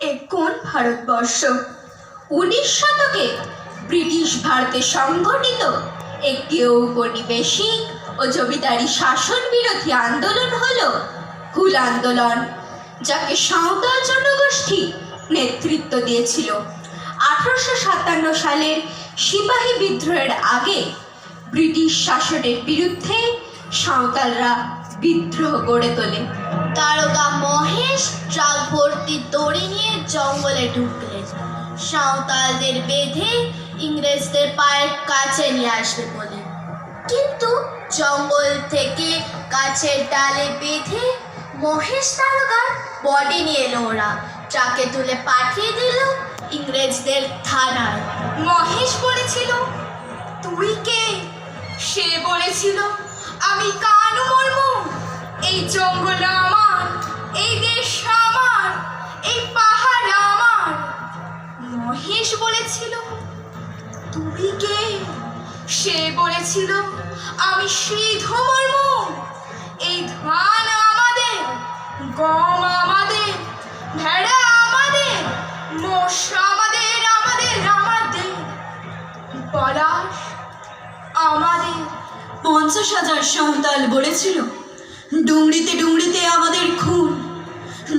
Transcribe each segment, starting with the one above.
এ কোন ভারতবর্ষ? উনিশ শতকে ব্রিটিশ ভারতে সংগঠিত একটি ঔপনিবেশিক ও জমিদারি শাসন বিরোধী আন্দোলন হলো হুল আন্দোলন, যাকে সাঁওতাল জনগোষ্ঠী নেতৃত্ব দিয়েছিল। আঠারোশো সাতান্ন সালের সিপাহী বিদ্রোহের আগে ব্রিটিশ শাসনের বিরুদ্ধে সাঁওতালরা বিদ্রোহ গড়ে তোলে। তারকা মহেশ ট্রাক ভর্তি দড়ি নিয়ে জঙ্গলে ঢুকলেন সাঁওতালদের বেঁধে ইংরেজদের পায়ের কাছে নিয়ে আসবে বলে। কিন্তু জঙ্গল থেকে গাছের ডালে বেঁধে মহেশ তারকার বডি নিয়ে এলো ওরা। ট্রাকে তুলে পাঠিয়ে দিল ইংরেজদের থানায়। মহেশ বলেছিল, তুই কে? সে বলেছিল, আমি কানু মর্মু এই জঙ্গল আমার, এই দেশ আমার, এই পাহাড় আমার। মহেশ বলেছিল তুই কে? সে বলেছিল, আমি সিধ মর্মু এই ধান আমাদের, গম আমাদের, ভেড়া আমাদের, মোষ আমাদের আমাদের আমাদের। পলাশ আমাদের। পঞ্চাশ হাজার সাঁওতাল বলেছিল ডুংরিতে ডুংরিতে আমাদের খুন।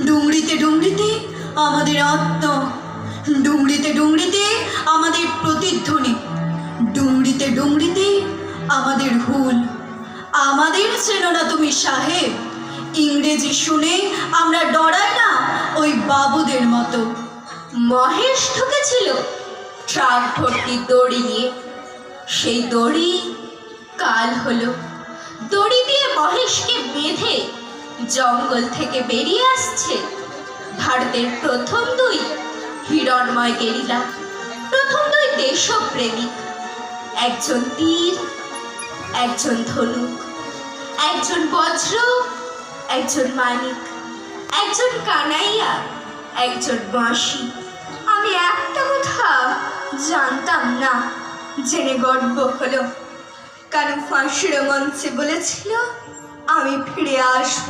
ডুংরিতে ডুংরিতে আমাদের আত্ম। ডুংরিতে ডুংরিতে আমাদের প্রতিধ্বনি। ডুংরিতে ডুংরিতে আমাদের হুল। আমাদের না তুমি সাহেব ইংরেজি শুনে আমরা ডরাই না ওই বাবুদের মতো। মহেশ ঢুকেছিল ট্রাক ভর্তি দড়ি নিয়ে। সেই দড়ি কাল হলো। দড়ি দিয়ে মহেশকে বেঁধে জঙ্গল থেকে বেরিয়ে আসছে ভারতের প্রথম দুই হিরণময় গেরিলা, প্রথম দুই দেশপ্রেমিক। একজন তীর, একজন ধনুক, একজন বজ্র, একজন মানিক, একজন কানাইয়া, একজন বাঁশি। আমি একটা কথা জানতাম না, জেনে গর্ব হলো। কারণ ফাঁসির মঞ্চে বলেছিল, আমি ফিরে আসব,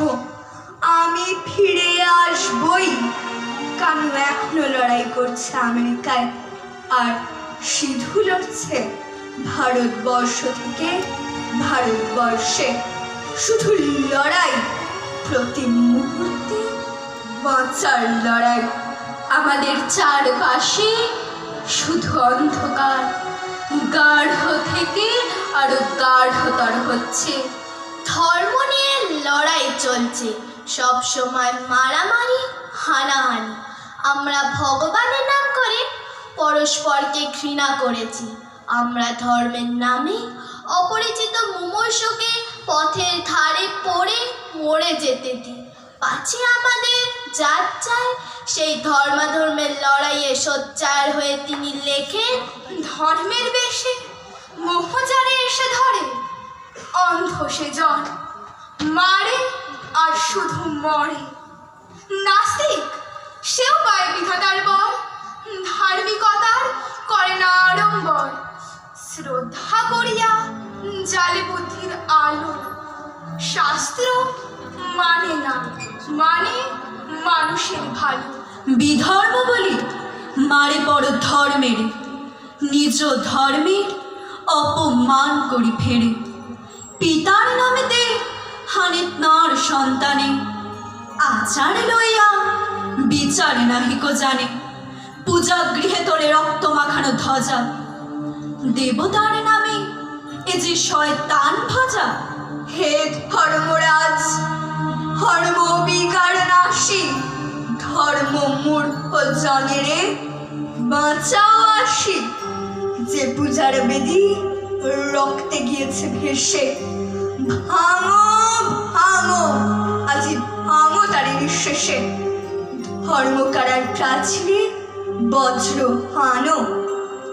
আমি ফিরে আসবই। কানু এখনও লড়াই করছে আমেরিকায়, আর সিধু লড়ছে ভারতবর্ষ থেকে ভারতবর্ষে। শুধু লড়াই, প্রতি মুহূর্তে বাঁচার লড়াই। আমাদের চারপাশে শুধু অন্ধকার, গাঢ় থেকে আরও গাঢ়তর হচ্ছে? ধর্ম নিয়ে লড়াই চলছে। সব সময় মারামারি, হানাহানি। আমরা ভগবানের নাম করে পরস্পরকে ঘৃণা করেছি। আমরা ধর্মের নামে অপরিচিত মুমূর্ষকে পথের ধারে পড়ে মরে যেতে দিই। পাছে আমাদের জাত চায়, সেই ধর্মাধর্মের লড়াইয়ে সোচ্চার হয়ে তিনি লেখেন, ধর্মের বেশে মোহজারে এসে ধরে। অন্ধ সে জন মারে আর শুধু মরে। নাস্তিক, সেও পায় বিধাতার বল ধার্মিকতার করে না আড়ম্বর। শ্রদ্ধা করিয়া জালে বুদ্ধির আলো। শাস্ত্র মানে না মানে মানুষের ভালো। বিধর্ম বলি, মারে বড় ধর্মের। নিজ ধর্মের অপমান করি ফেরে পিতার নামেতে হানে তাঁর সন্তানে। আচার লইয়া বিচার নাহিক জানে। পূজা গৃহে তোরে রক্ত মাখানো ধ্বজা। দেবতার নামে এ যে শয়তান ভজা হে ধর্মরাজ, ধর্ম বিকার নাশি, ধর্ম মূর্খ জনেরে বাঁচাও আসি। যে পূজার বেদি রক্তে গিয়েছে ভেসে। ভাঙো ভাঙো, আজি ভাঙো তারি নিঃশেষে। ধর্মকারার প্রাচীরে বজ্র হানো।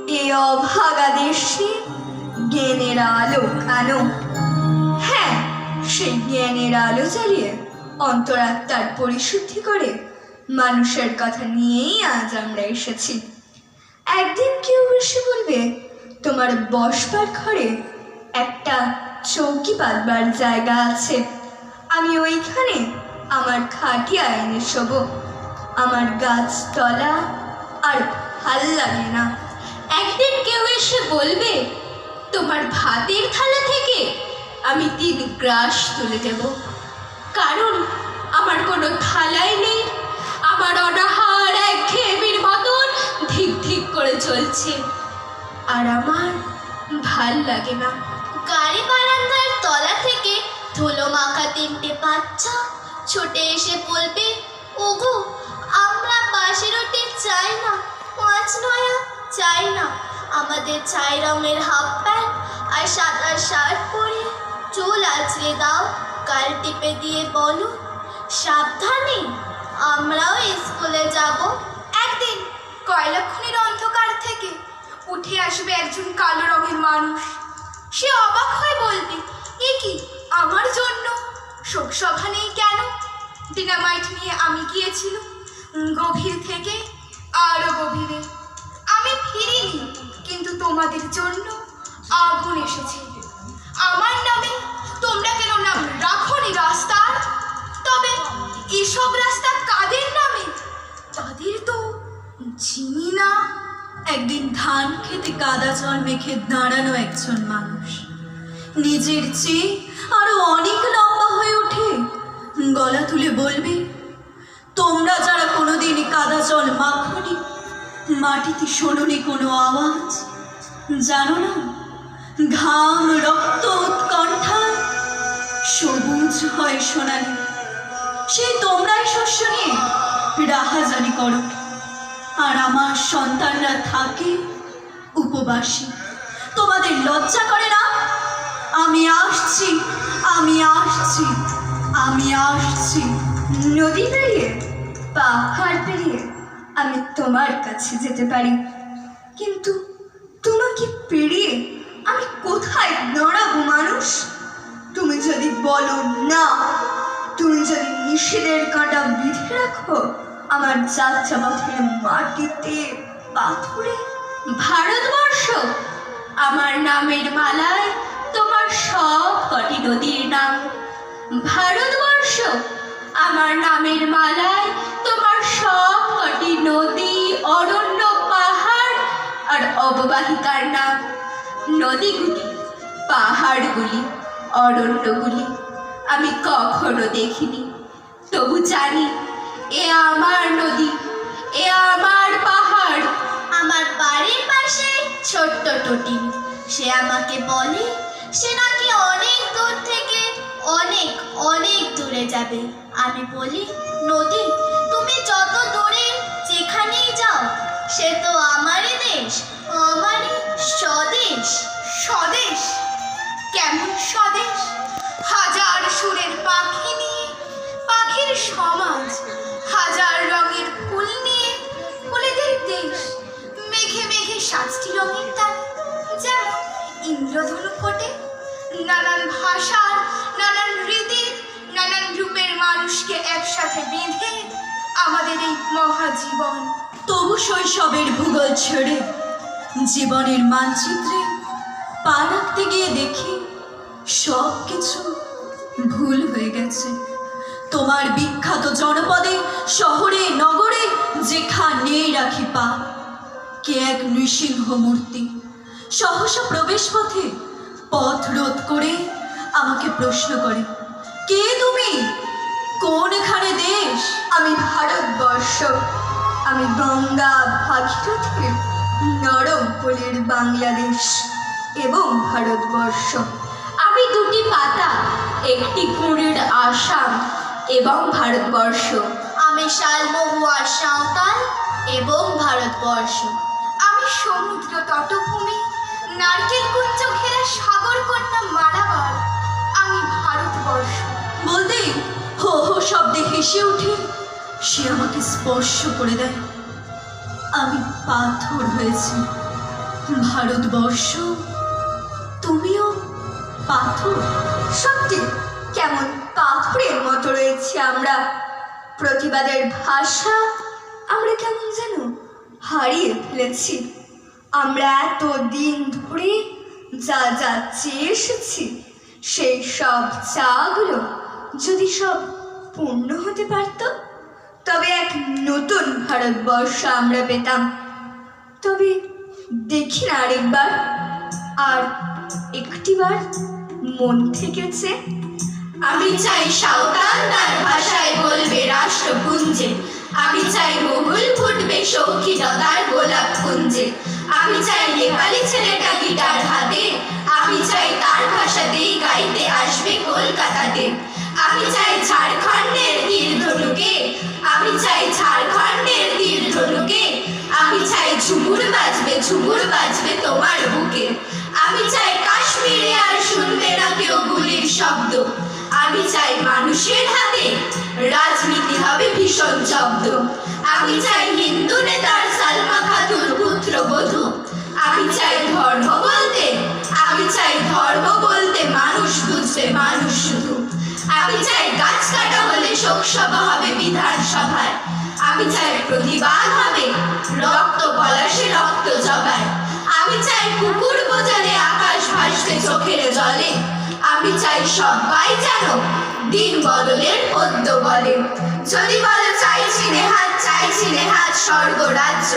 এ অভাগা দেশে জ্ঞানের আলো আনো। হ্যাঁ সেই জ্ঞানের আলো জ্বালিয়ে অন্তরাত্মার পরিশুদ্ধি করে মানুষের কথা নিয়েই আজ আমরা এসেছি। একদিন কেউ এসে বলবে, তোমার বসবার ঘরে একটা চৌকি পাতবার জায়গা আছে। আমি ওইখানে আমার খাটিয়া এনে শোবো। আমার গাছতলা আর ভালো লাগে না। একদিন কেউ এসে বলবে, তোমার ভাতের থালা থেকে আমি তিন গ্রাস তুলে দেব। কারণ আমার কোনো থালাই নেই। আমার অনাহার এক ঘেমির করে চলছে। আর আমার ভালো লাগে না। গাড়ি বারান্দার তলা থেকে ধুলো মাখা তিনটে বাচ্চা ছুটে এসে বলবে, ওগো, আমরা বাসি রুটি চাই না, পাঁচ নয়া চাই না। আমাদের ছাই রঙের হাফ প্যান্ট আর সাদা শার্ট পরে চুল আছড়ে দাও কাল টিপে দিয়ে বলো, সাবধানে, আমরাও স্কুলে যাব। কয়লাখনির অন্ধকার থেকে উঠে আসবে একজন কালো রঙের মানুষ। সে অবাক হয়ে বলবে এ কি, আমার জন্য? শোকসভা নেই কেন? ডিনামাইট নিয়ে আমি গিয়েছিলাম। গভীর থেকে আরও গভীরে। আমি ফিরিনি, কিন্তু তোমাদের জন্য আগুন এসেছে। আমার নামে তোমরা কেন নাম রাখনি রাস্তার। তবে এসব রাস্তা একদিন ধান খেতে কাদা জল মেখে দাঁড়ানো একজন মানুষ। নিজের চেয়ে আরও অনেক লম্বা হয়ে ওঠে। গলা তুলে বলবে, তোমরা যারা কোনোদিন কাদা জল মাখনি, মাটিতে শোনোনি কোনো আওয়াজ? জানো না, ঘাম, রক্ত উৎকণ্ঠায় সবুজ হয় সোনালি। সেই তোমরাই শস্য নিয়ে রাহাজানি করো। আর আমার সন্তানরা থাকে উপবাসী। তোমাদের লজ্জা করে না? আমি আসছি আমি আসছি আমি আসছি। নদী পেরিয়ে, পাহাড় পেরিয়ে আমি তোমার কাছে যেতে পারি। কিন্তু তোমাকে পেরিয়ে আমি কোথায় দাঁড়াবো মানুষ? তুমি যদি বলো না, তুমি যদি নিষেধের কাঁটা বিধে রাখো আমার পথের মাটিতে পাথরে ভারতবর্ষ। আমার নামের মালায় তোমার সব কটি নদীর নাম। ভারতবর্ষ, আমার নামের মালায় তোমার সব কটি নদী, অরণ্য, পাহাড় আর অববাহিকার নাম। নদীগুলি, পাহাড়গুলি, অরণ্যগুলি আমি কখনো দেখিনি। তবু জানি এ আমার নদী, এ আমার পাহাড়। আমার বাড়ির পাশে ছোট্ট টটি। সে আমাকে বলে, সে নাকি অনেক দূর থেকে অনেক অনেক দূরে যাবে। আমি বলি, নদী নানান ভাষার, নানান রীতির, নানান রূপের মানুষকে একসাথে বেঁধে আমাদের এই মহাজীবন। তবু শৈশবের ভূগোল ছেড়ে জীবনের মানচিত্রে পা রাখতে গিয়ে দেখি সব কিছু ভুল হয়ে গেছে। তোমার বিখ্যাত জনপদে, শহরে, নগরে যেখানেই রাখি পা, কে এক নৃসিংহ মূর্তি সহসা প্রবেশ পথে পথ রোধ করে আমাকে প্রশ্ন করে, কে তুমি? কোনখানে দেশ? আমি ভারতবর্ষ। আমি গঙ্গা ভাগীরথীর নরম কোলের বাংলাদেশ এবং ভারতবর্ষ। আমি দুটি পাতা, একটি কুড়ির আসাম এবং ভারতবর্ষ। আমি শালমহুয়ার সাঁওতাল এবং ভারতবর্ষ। আমি সমুদ্র তটভূমি নারকেল কুঞ্জ ঘেরা সাগর কন্যা মালাবার আমি ভারতবর্ষ। বলতেই হো হো শব্দে হেসে উঠে। সে আমাকে স্পর্শ করে দেয়। আমি পাথর হয়েছি। ভারতবর্ষ তুমিও পাথর? সত্যি কেমন পাথরের মতো রয়েছে আমরা। প্রতিবাদের ভাষা আমরা কেমন যেন হারিয়ে ফেলেছি। আমরা এত দিন ধরে যা যা চেয়ে এসেছি সেই সব চাগুলো যদি সব পূর্ণ হতে পারত, তবে এক নতুন ভারতবর্ষ আমরা পেতাম। তবে দেখি না আরেকবার, আর একটিবার মন থেকেছে। আমি চাই সাঁওতাল তার ভাষায় বলবে রাষ্ট্রপুঞ্জে। আমি চাই মহুল ফুটবে সৌখিনতার গোলাপ কুঞ্জে। আমি চাই নেপালি ছেলেটা গিটার হাতে। আমি চাই তার ভাষাতেই গাইতে আসবে কলকাতাতে। আমি চাই ঝাড়খণ্ডের তীর ধনুকে। আমি চাই ঝাড়খণ্ডের তীর ধনুকে। আমি চাই ঝুমুর ঝুমুর বাজবে তোমার বুকে। আমি চাই কাশ্মীরে আর শুনবে না কেউ গুলির শব্দ। আমি চাই মানুষের হাতে রাজনীতি হবে ভীষণ জব্দ। আমি চাই হিন্দু নেতার সালমা খাতুন পুত্র বধূ। আমি চাই ধর্ম বলতে, আমি চাই ধর্ম বলতে মানুষ বুঝবে মানুষ শুধু। আমি চাই গাছ কাটা হলে শোকসভা হবে বিধানসভায়। আমি চাই প্রতিবাদ হবে, রক্ত পলাশে রক্ত জবায়। আমি চাই কুকুর বোঝালে আকাশ ভাসতে চোখের জলে। আমি চাই সবাই যেন দিন বদলের পদ্য বলে। যদি বলো চাইছি নেহাত চাইছি নেহাত স্বর্গ রাজ্য